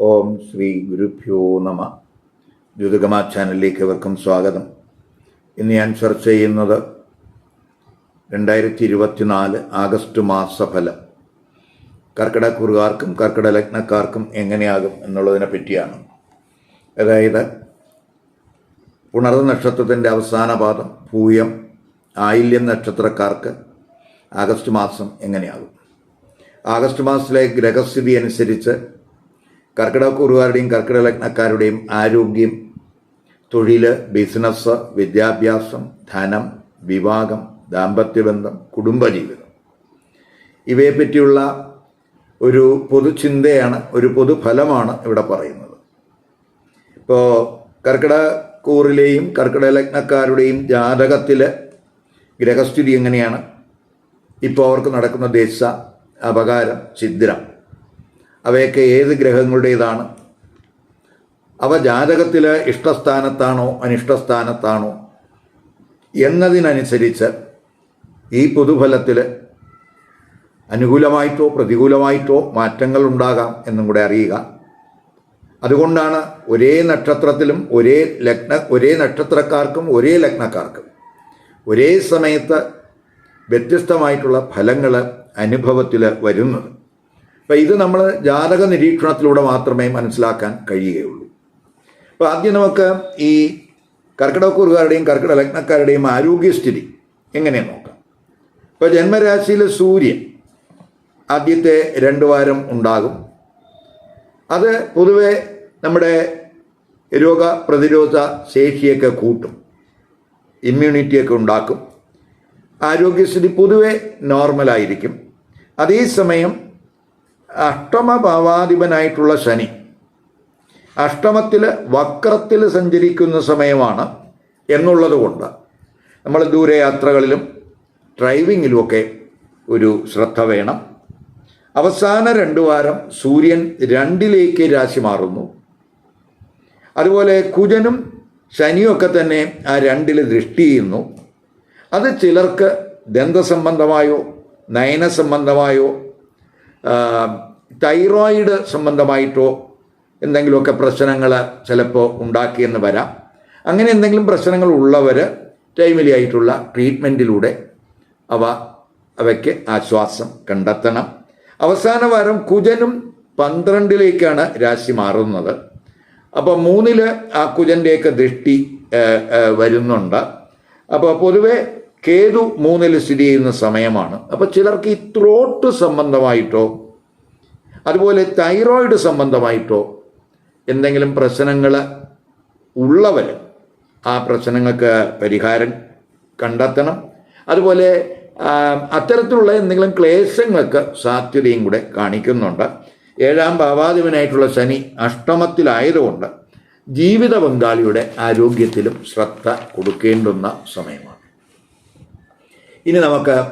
ഓം ശ്രീ ഗുരുഭ്യോ നമ. ദ്യുതകമ ചാനലിലേക്ക് എവർക്കും സ്വാഗതം. ഇന്ന് ഞാൻ ചർച്ച ചെയ്യുന്നത് രണ്ടായിരത്തി ഇരുപത്തിനാല് ആഗസ്റ്റ് മാസഫലം. കർക്കിടക്കുറുകാർക്കും കർക്കിട ലഗ്നക്കാർക്കും എങ്ങനെയാകും എന്നുള്ളതിനെ പറ്റിയാണ്. അതായത് ഉണർന്ന നക്ഷത്രത്തിന്റെ അവസാന പാദം പൂയം ആയില്യം നക്ഷത്രക്കാർക്ക് ആഗസ്റ്റ് മാസം എങ്ങനെയാകും? ആഗസ്റ്റ് മാസത്തിലെ ഗ്രഹസ്ഥിതി അനുസരിച്ച് കർക്കിടകക്കുറുകാരുടെയും കർക്കിടക ലഗ്നക്കാരുടെയും ആരോഗ്യം തൊഴിൽ ബിസിനസ് വിദ്യാഭ്യാസം ധനം വിവാഹം ദാമ്പത്യബന്ധം കുടുംബജീവിതം. ഇവയെപ്പറ്റിയുള്ള ഒരു പൊതുചിന്തയാണ് ഒരു പൊതുഫലമാണ് ഇവിടെ പറയുന്നത്. ഇപ്പോൾ കർക്കിടകൂറിലെയും കർക്കിടക ലഗ്നക്കാരുടെയും ജാതകത്തിൽ ഗ്രഹസ്ഥിതി എങ്ങനെയാണ്? ഇപ്പോൾ അവർക്ക് നടക്കുന്ന ദേശ അപകാരം ഛിദ്രം. അവയൊക്കെ ഏത് ഗ്രഹങ്ങളുടേതാണ്? അവ ജാതകത്തിൽ ഇഷ്ടസ്ഥാനത്താണോ അനിഷ്ടസ്ഥാനത്താണോ? എന്നതിനനുസരിച്ച് ഈ പൊതുഫലത്തിൽ അനുകൂലമായിട്ടോ പ്രതികൂലമായിട്ടോ മാറ്റങ്ങൾ ഉണ്ടാകാം എന്നും കൂടെ അറിയുക. അതുകൊണ്ടാണ് ഒരേ നക്ഷത്രത്തിലും ഒരേ ലഗ്ന ഒരേ നക്ഷത്രക്കാർക്കും ഒരേ ലഗ്നക്കാർക്കും ഒരേ സമയത്ത് വ്യത്യസ്തമായിട്ടുള്ള ഫലങ്ങൾ അനുഭവത്തിൽ വരുന്നത്. അപ്പം ഇത് നമ്മൾ ജാതക നിരീക്ഷണത്തിലൂടെ മാത്രമേ മനസ്സിലാക്കാൻ കഴിയുകയുള്ളൂ. അപ്പോൾ ആദ്യം നമുക്ക് ഈ കർക്കിടകക്കൂറുകാരുടെയും കർക്കിടക ലഗ്നക്കാരുടെയും ആരോഗ്യസ്ഥിതി എങ്ങനെയാണ് നോക്കാം. ഇപ്പോൾ ജന്മരാശിയിലെ സൂര്യൻ ആദ്യത്തെ രണ്ട് വാരം ഉണ്ടാകും. അത് പൊതുവെ നമ്മുടെ രോഗപ്രതിരോധ ശേഷിയൊക്കെ കൂട്ടും. ഇമ്മ്യൂണിറ്റിയൊക്കെ ഉണ്ടാക്കും. ആരോഗ്യസ്ഥിതി പൊതുവെ നോർമലായിരിക്കും. അതേസമയം അഷ്ടമഭാവാധിപനായിട്ടുള്ള ശനി. അഷ്ടമത്തിൽ വക്രത്തിൽ സഞ്ചരിക്കുന്ന സമയമാണ് എന്നുള്ളതുകൊണ്ട് നമ്മൾ ദൂരയാത്രകളിലും ഡ്രൈവിങ്ങിലുമൊക്കെ ഒരു ശ്രദ്ധ വേണം. അവസാന രണ്ടു വാരം സൂര്യൻ രണ്ടിലേക്ക് രാശി മാറുന്നു. അതുപോലെ കുജനും ശനിയൊക്കെ തന്നെ ആ രണ്ടിൽ ദൃഷ്ടി ചെയ്യുന്നു. അത് ചിലർക്ക് ദന്തസംബന്ധമായോ നയന സംബന്ധമായോ തൈറോയിഡ് സംബന്ധമായിട്ടോ എന്തെങ്കിലുമൊക്കെ പ്രശ്നങ്ങൾ ചിലപ്പോൾ ഉണ്ടാക്കിയെന്ന് വരാം. അങ്ങനെ എന്തെങ്കിലും പ്രശ്നങ്ങൾ ഉള്ളവർ ടൈമിലി ആയിട്ടുള്ള ട്രീറ്റ്മെന്റിലൂടെ അവ അവയ്ക്ക് ആശ്വാസം കണ്ടെത്തണം. അവസാന വാരം കുജനും പന്ത്രണ്ടിലേക്കാണ് രാശി മാറുന്നത്. അപ്പോൾ മൂന്നിൽ ആ കുജന്റെയൊക്കെ ദൃഷ്ടി വരുന്നുണ്ട്. അപ്പോൾ പൊതുവെ കേതു മൂന്നിൽ സ്ഥിതി ചെയ്യുന്ന സമയമാണ്. അപ്പോൾ ചിലർക്ക് ഈ ത്രോട്ട് സംബന്ധമായിട്ടോ അതുപോലെ തൈറോയിഡ് സംബന്ധമായിട്ടോ എന്തെങ്കിലും പ്രശ്നങ്ങൾ ഉള്ളവർ ആ പ്രശ്നങ്ങൾക്ക് പരിഹാരം കണ്ടെത്തണം. അതുപോലെ അത്തരത്തിലുള്ള എന്തെങ്കിലും ക്ലേശങ്ങൾക്ക് സാധ്യതയും കൂടെ കാണിക്കുന്നുണ്ട്. ഏഴാം ഭാവാധിപനായിട്ടുള്ള ശനി അഷ്ടമത്തിലായതുകൊണ്ട് ജീവിത പങ്കാളിയുടെ ആരോഗ്യത്തിലും ശ്രദ്ധ കൊടുക്കേണ്ടുന്ന സമയമാണ്. ഇനി നമുക്ക്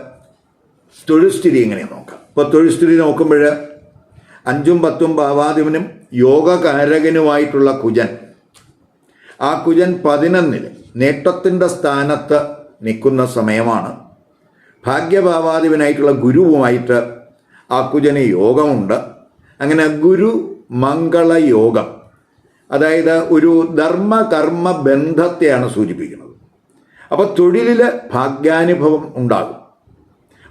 തൊഴിൽസ്ഥിതി എങ്ങനെ നോക്കാം? ഇപ്പോൾ തൊഴിൽസ്ഥിതി നോക്കുമ്പോൾ അഞ്ചും പത്തും ഭാവാധിപനും യോഗകാരകനുമായിട്ടുള്ള കുജൻ. ആ കുജൻ പതിനൊന്നിൽ നേട്ടത്തിന്റെ സ്ഥാനത്ത് നിൽക്കുന്ന സമയമാണ്. ഭാഗ്യഭാവാധിപനായിട്ടുള്ള ഗുരുവുമായിട്ട് ആ കുജന് യോഗമുണ്ട്. അങ്ങനെ ഗുരു മംഗളയോഗം അതായത് ഒരു ധർമ്മകർമ്മ ബന്ധത്തെയാണ് സൂചിപ്പിക്കുന്നത്. അപ്പോൾ തൊഴിലിൽ ഭാഗ്യാനുഭവം ഉണ്ടാകും.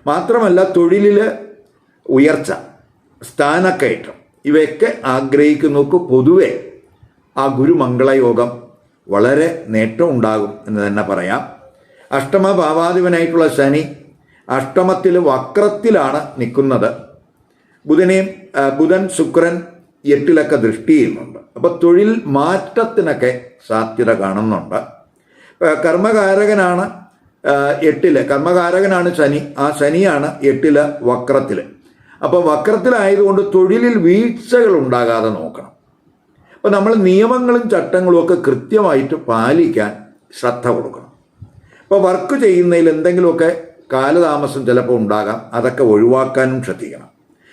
മാത്രമല്ല തൊഴിലിൽ ഉയർച്ച സ്ഥാനക്കയറ്റം ഇവയൊക്കെ ആഗ്രഹിക്കുന്നവർക്ക് പൊതുവെ ആ ഗുരുമംഗളയോഗം വളരെ നേട്ടം ഉണ്ടാകും എന്ന് തന്നെ പറയാം. അഷ്ടമ ഭാവാധിപനായിട്ടുള്ള ശനി അഷ്ടമത്തിൽ വക്രത്തിലാണ് നിൽക്കുന്നത്. ബുധനെയും ബുധൻ ശുക്രൻ എട്ടിലൊക്കെ ദൃഷ്ടി ചെയ്യുന്നുണ്ട് അപ്പോൾ തൊഴിൽ മാറ്റത്തിനൊക്കെ സാധ്യത കാണുന്നുണ്ട്. കർമ്മകാരകനാണ് എട്ടിൽ. കർമ്മകാരകനാണ് ശനി. ആ ശനിയാണ് എട്ടിൽ വക്രത്തിൽ അപ്പോൾ വക്രത്തിലായതുകൊണ്ട് തൊഴിലിൽ വീഴ്ചകൾ ഉണ്ടാകാതെ നോക്കണം. അപ്പോൾ നമ്മൾ നിയമങ്ങളും ചട്ടങ്ങളും ഒക്കെ കൃത്യമായിട്ട് പാലിക്കാൻ ശ്രദ്ധ കൊടുക്കണം. അപ്പോൾ വർക്ക് ചെയ്യുന്നതിൽ എന്തെങ്കിലുമൊക്കെ കാലതാമസം ചിലപ്പോൾ ഉണ്ടാകാം. അതൊക്കെ ഒഴിവാക്കാനും ശ്രദ്ധിക്കണം.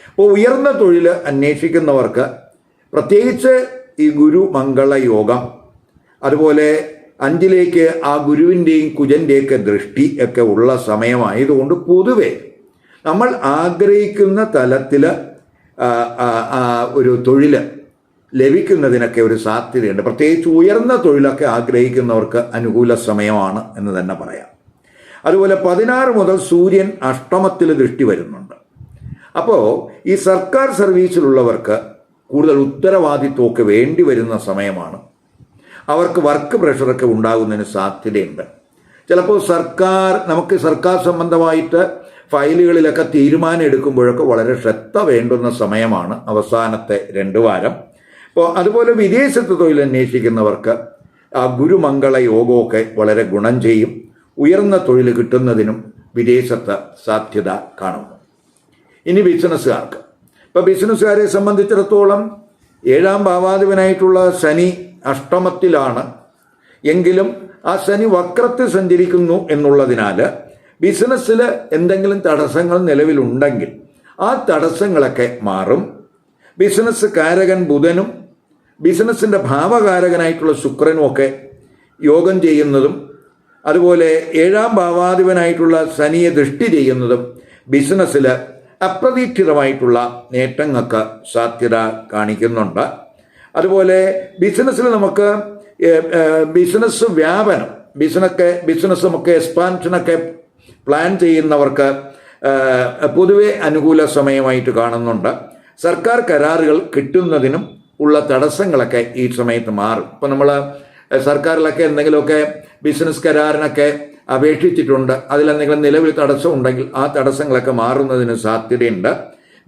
അപ്പോൾ ഉയർന്ന തൊഴിൽ അന്വേഷിക്കുന്നവർക്ക് പ്രത്യേകിച്ച് ഈ ഗുരു മംഗള യോഗം അതുപോലെ അഞ്ചിലേക്ക് ആ ഗുരുവിന്റെയും കുജന്റെയൊക്കെ ദൃഷ്ടി ഒക്കെ ഉള്ള സമയമായതുകൊണ്ട് പൊതുവെ നമ്മൾ ആഗ്രഹിക്കുന്ന തലത്തിൽ ഒരു തൊഴിൽ ലഭിക്കുന്നതിനൊക്കെ ഒരു സാധ്യതയുണ്ട്. പ്രത്യേകിച്ച് ഉയർന്ന തൊഴിലൊക്കെ ആഗ്രഹിക്കുന്നവർക്ക് അനുകൂല സമയമാണ് എന്ന് തന്നെ പറയാം. അതുപോലെ പതിനാറ് മുതൽ സൂര്യൻ അഷ്ടമത്തിൽ ദൃഷ്ടി വരുന്നുണ്ട്. അപ്പോൾ ഈ സർക്കാർ സർവീസിലുള്ളവർക്ക് കൂടുതൽ ഉത്തരവാദിത്വമൊക്കെ വേണ്ടി വരുന്ന സമയമാണ് അവർക്ക് വർക്ക് പ്രഷറൊക്കെ ഉണ്ടാകുന്നതിന് സാധ്യതയുണ്ട്. ചിലപ്പോൾ സർക്കാർ നമുക്ക് സർക്കാർ സംബന്ധമായിട്ട് ഫയലുകളിലൊക്കെ തീരുമാനം എടുക്കുമ്പോഴൊക്കെ വളരെ ശ്രദ്ധ വേണ്ടുന്ന സമയമാണ് അവസാനത്തെ രണ്ട് വാരം. അപ്പോൾ അതുപോലെ വിദേശത്ത് തൊഴിൽ അന്വേഷിക്കുന്നവർക്ക് ആ ഗുരുമംഗള യോഗമൊക്കെ വളരെ ഗുണം ചെയ്യും. ഉയർന്ന തൊഴിൽ കിട്ടുന്നതിനും വിദേശത്ത് സാധ്യത കാണുന്നു. ഇനി ബിസിനസ്സുകാർക്ക്. ഇപ്പോൾ ബിസിനസ്സുകാരെ സംബന്ധിച്ചിടത്തോളം ഏഴാം ഭാവാധിപനായിട്ടുള്ള ശനി അഷ്ടമത്തിലാണ്. എങ്കിലും ആ ശനി വക്രത്തിൽ സഞ്ചരിക്കുന്നു എന്നുള്ളതിനാൽ ബിസിനസ്സിൽ എന്തെങ്കിലും തടസ്സങ്ങൾ നിലവിലുണ്ടെങ്കിൽ ആ തടസ്സങ്ങളൊക്കെ മാറും. ബിസിനസ് കാരകൻ ബുധനും ബിസിനസ്സിന്റെ ഭാവകാരകനായിട്ടുള്ള ശുക്രനും ഒക്കെ യോഗം ചെയ്യുന്നതും അതുപോലെ ഏഴാം ഭാവാധിപനായിട്ടുള്ള ശനിയെ ദൃഷ്ടി ചെയ്യുന്നതും ബിസിനസ്സിൽ അപ്രതീക്ഷിതമായിട്ടുള്ള നേട്ടങ്ങൾക്ക് സാധ്യത കാണിക്കുന്നുണ്ട്. അതുപോലെ ബിസിനസ്സിൽ നമുക്ക് ബിസിനസ് വ്യാപനം ബിസിനൊക്കെ ബിസിനസ് നമുക്ക് എക്സ്പാൻഷനൊക്കെ പ്ലാൻ ചെയ്യുന്നവർക്ക് പൊതുവെ അനുകൂല സമയമായിട്ട് കാണുന്നുണ്ട്. സർക്കാർ കരാറുകൾ കിട്ടുന്നതിനും ഉള്ള തടസ്സങ്ങളൊക്കെ ഈ സമയത്ത് മാറും. ഇപ്പം നമ്മൾ സർക്കാരിലൊക്കെ എന്തെങ്കിലുമൊക്കെ ബിസിനസ് കരാറിനൊക്കെ അപേക്ഷിച്ചിട്ടുണ്ട്. അതിലെന്തെങ്കിലും നിലവിൽ തടസ്സം ഉണ്ടെങ്കിൽ ആ തടസ്സങ്ങളൊക്കെ മാറുന്നതിന് സാധ്യതയുണ്ട്.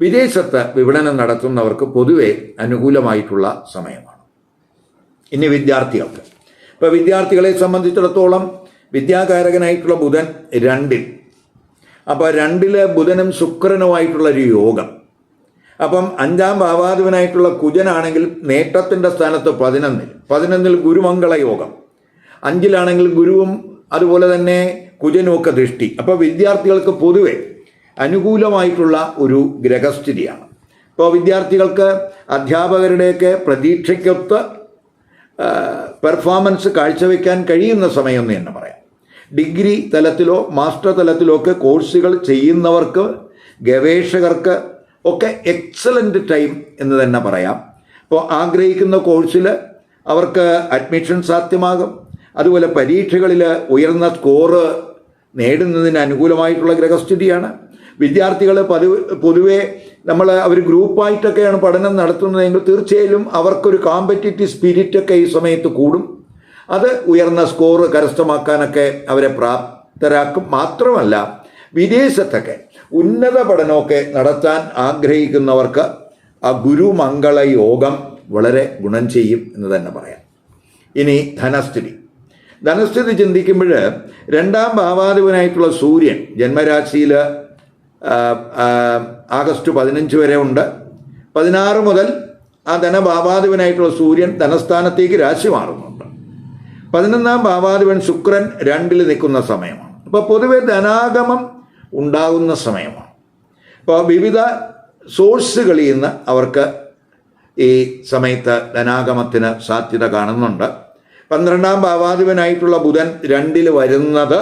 വിദേശത്ത് വിപണനം നടത്തുന്നവർക്ക് പൊതുവെ അനുകൂലമായിട്ടുള്ള സമയമാണ്. ഇനി വിദ്യാർത്ഥികൾക്ക്. ഇപ്പോൾ വിദ്യാർത്ഥികളെ സംബന്ധിച്ചിടത്തോളം വിദ്യാകാരകനായിട്ടുള്ള ബുധൻ രണ്ടിൽ. അപ്പോൾ രണ്ടിലെ ബുധനും ശുക്രനുമായിട്ടുള്ള ഒരു യോഗം. അപ്പം അഞ്ചാം ഭാവാധിപനായിട്ടുള്ള കുജനാണെങ്കിൽ നേട്ടത്തിന്റെ സ്ഥാനത്ത് പതിനൊന്നിൽ. പതിനൊന്നിൽ ഗുരുമംഗള യോഗം. അഞ്ചിലാണെങ്കിൽ ഗുരുവും അതുപോലെ തന്നെ കുജനുമൊക്കെ ദൃഷ്ടി. അപ്പോൾ വിദ്യാർത്ഥികൾക്ക് പൊതുവെ അനുകൂലമായിട്ടുള്ള ഒരു ഗ്രഹസ്ഥിതിയാണ്. ഇപ്പോൾ വിദ്യാർത്ഥികൾക്ക് അധ്യാപകരുടെയൊക്കെ പ്രതീക്ഷയ്ക്കൊത്ത് പെർഫോമൻസ് കാഴ്ചവെക്കാൻ കഴിയുന്ന സമയം എന്ന് തന്നെ പറയാം. ഡിഗ്രി തലത്തിലോ മാസ്റ്റർ തലത്തിലോ ഒക്കെ കോഴ്സുകൾ ചെയ്യുന്നവർക്ക് ഗവേഷകർക്ക് ഒക്കെ എക്സലന്റ് ടൈം എന്ന് തന്നെ പറയാം. അപ്പോൾ ആഗ്രഹിക്കുന്ന കോഴ്സിൽ അവർക്ക് അഡ്മിഷൻ സാധ്യമാകും. അതുപോലെ പരീക്ഷകളിൽ ഉയർന്ന സ്കോറ് നേടുന്നതിന് അനുകൂലമായിട്ടുള്ള ഗ്രഹസ്ഥിതിയാണ്. വിദ്യാർത്ഥികൾ പതിവ് പൊതുവെ നമ്മൾ അവർ ഗ്രൂപ്പായിട്ടൊക്കെയാണ് പഠനം നടത്തുന്നതെങ്കിൽ തീർച്ചയായും അവർക്കൊരു കോമ്പറ്റീറ്റീവ് സ്പിരിറ്റൊക്കെ ഈ സമയത്ത് കൂടും. അത് ഉയർന്ന സ്കോർ കരസ്ഥമാക്കാനൊക്കെ അവരെ പ്രാപ്തരാക്കും. മാത്രമല്ല വിദേശത്തൊക്കെ ഉന്നത പഠനമൊക്കെ നടത്താൻ ആഗ്രഹിക്കുന്നവർക്ക് ആ ഗുരുമംഗള യോഗം വളരെ ഗുണം ചെയ്യും എന്ന് തന്നെ പറയാം. ഇനി ധനസ്ഥിതി. ധനസ്ഥിതി ചിന്തിക്കുമ്പോൾ രണ്ടാം ഭാവാധിപനായിട്ടുള്ള സൂര്യൻ ജന്മരാശിയിൽ ആഗസ്റ്റ് പതിനഞ്ച് വരെ ഉണ്ട്. പതിനാറ് മുതൽ ആ ധനഭാവാധിപനായിട്ടുള്ള സൂര്യൻ ധനസ്ഥാനത്തേക്ക് രാശി മാറുന്നുണ്ട്. പതിനൊന്നാം ഭാവാധിപൻ ശുക്രൻ രണ്ടിൽ നിൽക്കുന്ന സമയമാണ്. അപ്പോൾ പൊതുവെ ധനാഗമം ഉണ്ടാകുന്ന സമയമാണ്. അപ്പോൾ വിവിധ സോഴ്സുകളിൽ നിന്ന് അവർക്ക് ഈ സമയത്ത് ധനാഗമത്തിന് സാധ്യത കാണുന്നുണ്ട്. പന്ത്രണ്ടാം ഭാവാധിപനായിട്ടുള്ള ബുധൻ രണ്ടിൽ വരുന്നത്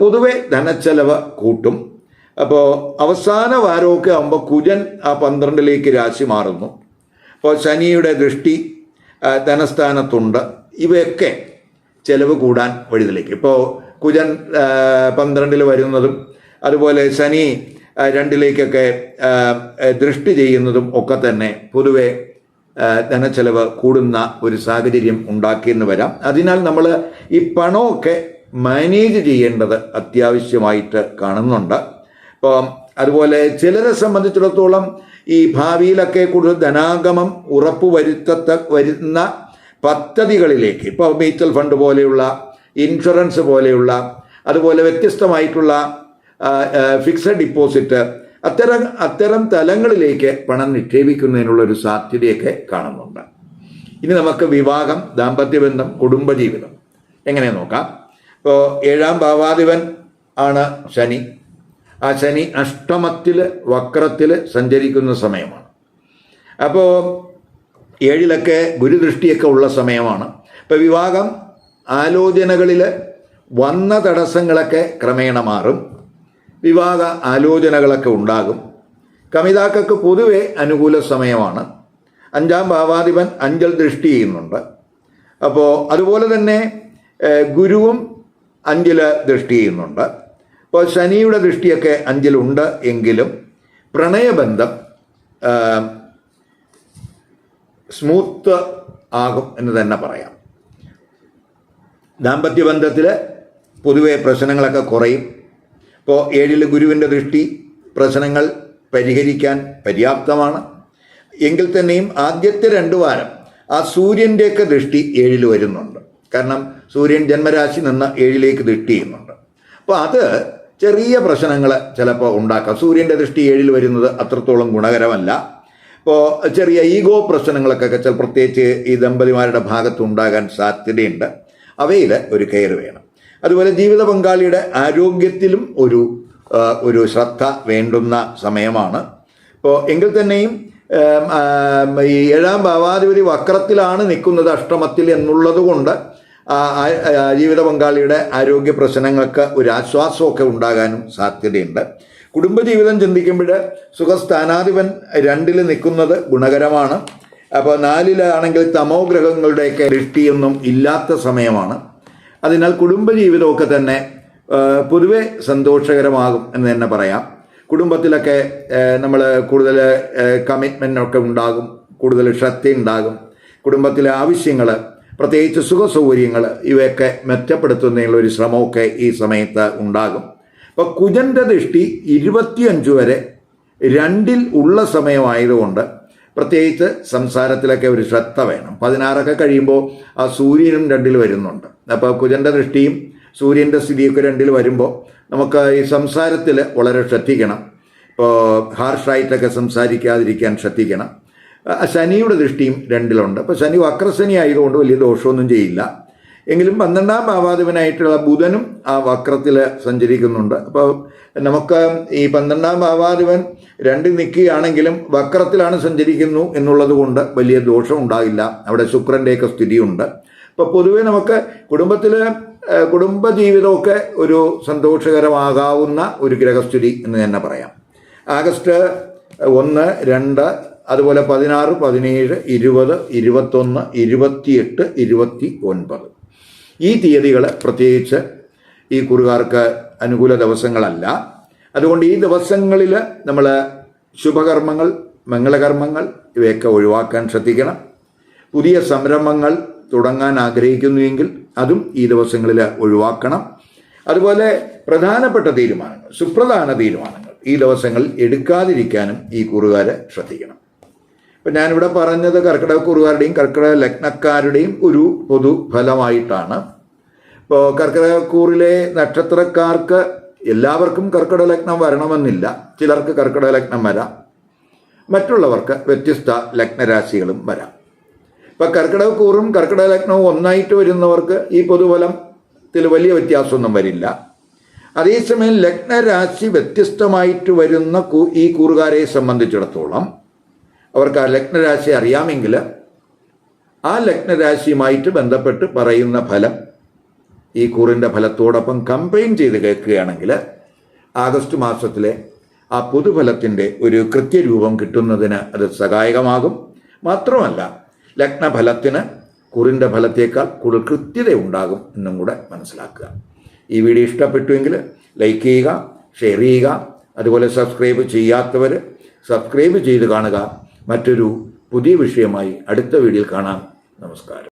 പൊതുവെ ധനച്ചെലവ് കൂട്ടും. അപ്പോൾ അവസാന വാരമൊക്കെ ആകുമ്പോൾ കുജൻ ആ പന്ത്രണ്ടിലേക്ക് രാശി മാറുന്നു. അപ്പോൾ ശനിയുടെ ദൃഷ്ടി ധനസ്ഥാനത്തുണ്ട്. ഇവയൊക്കെ ചെലവ് കൂടാൻ വഴിതെളിക്കും ഇപ്പോൾ കുജൻ പന്ത്രണ്ടിൽ വരുന്നതും അതുപോലെ ശനി രണ്ടിലേക്കൊക്കെ ദൃഷ്ടി ചെയ്യുന്നതും ഒക്കെ തന്നെ പൊതുവെ ധനച്ചെലവ് കൂടുന്ന ഒരു സാഹചര്യം ഉണ്ടാക്കിയെന്ന് വരാം. അതിനാൽ നമ്മൾ ഈ പണമൊക്കെ മാനേജ് ചെയ്യേണ്ടത് അത്യാവശ്യമായിട്ട് കാണുന്നുണ്ട്. ഇപ്പം അതുപോലെ ചിലരെ സംബന്ധിച്ചിടത്തോളം ഈ ഭാവിയിലൊക്കെ കൂടുതൽ ധനാഗമം ഉറപ്പുവരുത്തത്ത വരുന്ന പദ്ധതികളിലേക്ക് ഇപ്പോൾ മ്യൂച്വൽ ഫണ്ട് പോലെയുള്ള ഇൻഷുറൻസ് പോലെയുള്ള അതുപോലെ വ്യത്യസ്തമായിട്ടുള്ള ഫിക്സഡ് ഡിപ്പോസിറ്റ് അത്തരം അത്തരം തലങ്ങളിലേക്ക് പണം നിക്ഷേപിക്കുന്നതിനുള്ള ഒരു സാധ്യതയൊക്കെ കാണുന്നുണ്ട്. ഇനി നമുക്ക് വിവാഹം ദാമ്പത്യബന്ധം കുടുംബജീവിതം എങ്ങനെ നോക്കാം? ഇപ്പോൾ ഏഴാം ഭാവാധിപൻ ആണ് ശനി. ആ ശനി അഷ്ടമത്തിൽ വക്രത്തിൽ സഞ്ചരിക്കുന്ന സമയമാണ്. അപ്പോൾ ഏഴിലൊക്കെ ഗുരുദൃഷ്ടിയൊക്കെ ഉള്ള സമയമാണ്. ഇപ്പോൾ വിവാഹം ആലോചനകളിൽ വന്ന തടസ്സങ്ങളൊക്കെ ക്രമേണ മാറും. വിവാഹ ആലോചനകളൊക്കെ ഉണ്ടാകും. കമിതാക്കൾക്ക് പൊതുവെ അനുകൂല സമയമാണ്. അഞ്ചാം ഭാവാധിപൻ അഞ്ചൽ ദൃഷ്ടി ചെയ്യുന്നുണ്ട്. അപ്പോൾ അതുപോലെ തന്നെ ഗുരുവും അഞ്ചിൽ ദൃഷ്ടി ചെയ്യുന്നുണ്ട്. അപ്പോൾ ശനിയുടെ ദൃഷ്ടിയൊക്കെ അഞ്ചിലുണ്ട് എങ്കിലും പ്രണയബന്ധം സ്മൂത്ത് ആകും എന്ന് തന്നെ പറയാം. ദാമ്പത്യ ബന്ധത്തിൽ പൊതുവെ പ്രശ്നങ്ങളൊക്കെ കുറയും. ഇപ്പോൾ ഏഴിൽ ഗുരുവിന്റെ ദൃഷ്ടി പ്രശ്നങ്ങൾ പരിഹരിക്കാൻ പര്യാപ്തമാണ്. എങ്കിൽ തന്നെയും ആദ്യത്തെ രണ്ട് വാരം ആ സൂര്യന്റെയൊക്കെ ദൃഷ്ടി ഏഴിൽ വരുന്നുണ്ട്. കാരണം സൂര്യൻ ജന്മരാശി നിന്ന് ഏഴിലേക്ക് ദൃഷ്ടി ചെയ്യുന്നുണ്ട്. അപ്പോൾ അത് ചെറിയ പ്രശ്നങ്ങൾ ചിലപ്പോൾ ഉണ്ടാക്കാം. സൂര്യന്റെ ദൃഷ്ടി ഏഴിൽ വരുന്നത് അത്രത്തോളം ഗുണകരമല്ല. ഇപ്പോൾ ചെറിയ ഈഗോ പ്രശ്നങ്ങളൊക്കെ ചില പ്രത്യേകിച്ച് ഈ ദമ്പതിമാരുടെ ഭാഗത്ത് ഉണ്ടാകാൻ സാധ്യതയുണ്ട്. അവയിൽ ഒരു കെയർ വേണം. അതുപോലെ ജീവിത പങ്കാളിയുടെ ആരോഗ്യത്തിലും ഒരു ഒരു ശ്രദ്ധ വേണ്ടുന്ന സമയമാണ്. ഇപ്പോൾ എങ്കിൽ തന്നെയും ഈ ഏഴാം ഭാവാധിപതി വക്രത്തിലാണ് നിൽക്കുന്നത് അഷ്ടമത്തിൽ എന്നുള്ളത് കൊണ്ട് ജീവിത പങ്കാളിയുടെ ആരോഗ്യ പ്രശ്നങ്ങൾക്ക് ഒരു ആശ്വാസമൊക്കെ ഉണ്ടാകാനും സാധ്യതയുണ്ട്. കുടുംബജീവിതം ചിന്തിക്കുമ്പോൾ സുഖസ്ഥാനാധിപൻ രണ്ടിൽ നിൽക്കുന്നത് ഗുണകരമാണ്. അപ്പോൾ നാലിലാണെങ്കിൽ തമോ ഗ്രഹങ്ങളുടെയൊക്കെ ദൃഷ്ടിയൊന്നും ഇല്ലാത്ത സമയമാണ്. അതിനാൽ കുടുംബജീവിതമൊക്കെ തന്നെ പൊതുവെ സന്തോഷകരമാകും എന്ന് തന്നെ പറയാം. കുടുംബത്തിലൊക്കെ നമ്മൾ കൂടുതൽ കമ്മിറ്റ്മെന്റ് ഒക്കെ ഉണ്ടാകും കൂടുതൽ ശ്രദ്ധയുണ്ടാകും. കുടുംബത്തിലെ ആവശ്യങ്ങൾ പ്രത്യേകിച്ച് സുഖ സൗകര്യങ്ങൾ ഇവയൊക്കെ മെച്ചപ്പെടുത്തുന്നതിനുള്ള ഒരു ശ്രമമൊക്കെ ഈ സമയത്ത് ഉണ്ടാകും. അപ്പോൾ കുജന്റെ ദൃഷ്ടി ഇരുപത്തിയഞ്ച് വരെ രണ്ടിൽ ഉള്ള സമയമായതുകൊണ്ട് പ്രത്യേകിച്ച് സംസാരത്തിലൊക്കെ ഒരു ശ്രദ്ധ വേണം. പതിനാറൊക്കെ കഴിയുമ്പോൾ ആ സൂര്യനും രണ്ടിൽ വരുന്നുണ്ട്. അപ്പോൾ കുജന്റെ ദൃഷ്ടിയും സൂര്യന്റെ സ്ഥിതിയൊക്കെ രണ്ടിൽ വരുമ്പോൾ നമുക്ക് ഈ സംസാരത്തിൽ വളരെ ശ്രദ്ധിക്കണം. ഇപ്പോൾ ഹാർഷായിട്ടൊക്കെ സംസാരിക്കാതിരിക്കാൻ ശ്രദ്ധിക്കണം. ശനിയുടെ ദൃഷ്ടിയും രണ്ടിലുണ്ട്. അപ്പോൾ ശനി വക്രശനി ആയതുകൊണ്ട് വലിയ ദോഷമൊന്നും ചെയ്യില്ല. എങ്കിലും പന്ത്രണ്ടാം ഭാവാധിപനായിട്ടുള്ള ബുധനും ആ വക്രത്തിൽ സഞ്ചരിക്കുന്നുണ്ട്. അപ്പോൾ നമുക്ക് ഈ പന്ത്രണ്ടാം ഭാവാധിപൻ രണ്ട് നിൽക്കുകയാണെങ്കിലും വക്രത്തിലാണ് സഞ്ചരിക്കുന്നു എന്നുള്ളത് കൊണ്ട് വലിയ ദോഷം ഉണ്ടാകില്ല. അവിടെ ശുക്രന്റെയൊക്കെ സ്ഥിതിയുണ്ട്. അപ്പോൾ പൊതുവേ നമുക്ക് കുടുംബത്തിൽ കുടുംബ ജീവിതമൊക്കെ ഒരു സന്തോഷകരമാകാവുന്ന ഒരു ഗ്രഹസ്ഥിതി എന്ന് തന്നെ പറയാം. ആഗസ്റ്റ് ഒന്ന് രണ്ട് അതുപോലെ പതിനാറ് പതിനേഴ് ഇരുപത് ഇരുപത്തൊന്ന് ഇരുപത്തിയെട്ട് ഇരുപത്തി ഒൻപത് ഈ തീയതികൾ പ്രത്യേകിച്ച് ഈ കുറുകാർക്ക് അനുകൂല ദിവസങ്ങളല്ല. അതുകൊണ്ട് ഈ ദിവസങ്ങളിൽ നമ്മൾ ശുഭകർമ്മങ്ങൾ മംഗളകർമ്മങ്ങൾ ഇവയൊക്കെ ഒഴിവാക്കാൻ ശ്രദ്ധിക്കണം. പുതിയ സംരംഭങ്ങൾ തുടങ്ങാൻ ആഗ്രഹിക്കുന്നുവെങ്കിൽ അതും ഈ ദിവസങ്ങളിൽ ഒഴിവാക്കണം. അതുപോലെ പ്രധാനപ്പെട്ട തീരുമാനങ്ങൾ സുപ്രധാന തീരുമാനങ്ങൾ ഈ ദിവസങ്ങളിൽ എടുക്കാതിരിക്കാനും ഈ കുറുകാരെ ശ്രദ്ധിക്കണം. ഇപ്പം ഞാനിവിടെ പറഞ്ഞത് കർക്കിടക കുറുകാരുടെയും കർക്കിടക ലഗ്നക്കാരുടെയും ഒരു പൊതു ഫലമായിട്ടാണ്. ഇപ്പോൾ കർക്കിടകക്കൂറിലെ നക്ഷത്രക്കാർക്ക് എല്ലാവർക്കും കർക്കിടക ലഗ്നം വരണമെന്നില്ല. ചിലർക്ക് കർക്കിടക ലഗ്നം വരാം. മറ്റുള്ളവർക്ക് വ്യത്യസ്ത ലഗ്നരാശികളും വരാം. ഇപ്പം കർക്കിടകക്കൂറും കർക്കിടക ലഗ്നവും ഒന്നായിട്ട് വരുന്നവർക്ക് ഈ പൊതുഫലത്തിൽ വലിയ വ്യത്യാസമൊന്നും വരില്ല. അതേസമയം ലഗ്നരാശി വ്യത്യസ്തമായിട്ട് വരുന്ന ഈ കൂറുകാരെ സംബന്ധിച്ചിടത്തോളം അവർക്ക് ആ ലഗ്നരാശി അറിയാമെങ്കിൽ ആ ലഗ്നരാശിയുമായിട്ട് ബന്ധപ്പെട്ട് പറയുന്ന ഫലം ഈ കൂറിന്റെ ഫലത്തോടൊപ്പം കമ്പൈൻ ചെയ്ത് കേൾക്കുകയാണെങ്കിൽ ആഗസ്റ്റ് മാസത്തിലെ ആ പൊതുഫലത്തിന്റെ ഒരു കൃത്യരൂപം കിട്ടുന്നതിന് അത് സഹായകമാകും. മാത്രമല്ല ലഗ്നഫലത്തിന് കുറിന്റെ ഫലത്തേക്കാൾ കൂടുതൽ കൃത്യത ഉണ്ടാകും എന്നും കൂടെ മനസ്സിലാക്കുക. ഈ വീഡിയോ ഇഷ്ടപ്പെട്ടുവെങ്കിൽ ലൈക്ക് ചെയ്യുക ഷെയർ ചെയ്യുക അതുപോലെ സബ്സ്ക്രൈബ് ചെയ്യാത്തവർ സബ്സ്ക്രൈബ് ചെയ്ത് കാണുക. മറ്റൊരു പുതിയ വിഷയമായി അടുത്ത വീഡിയോയിൽ കാണാം. നമസ്കാരം.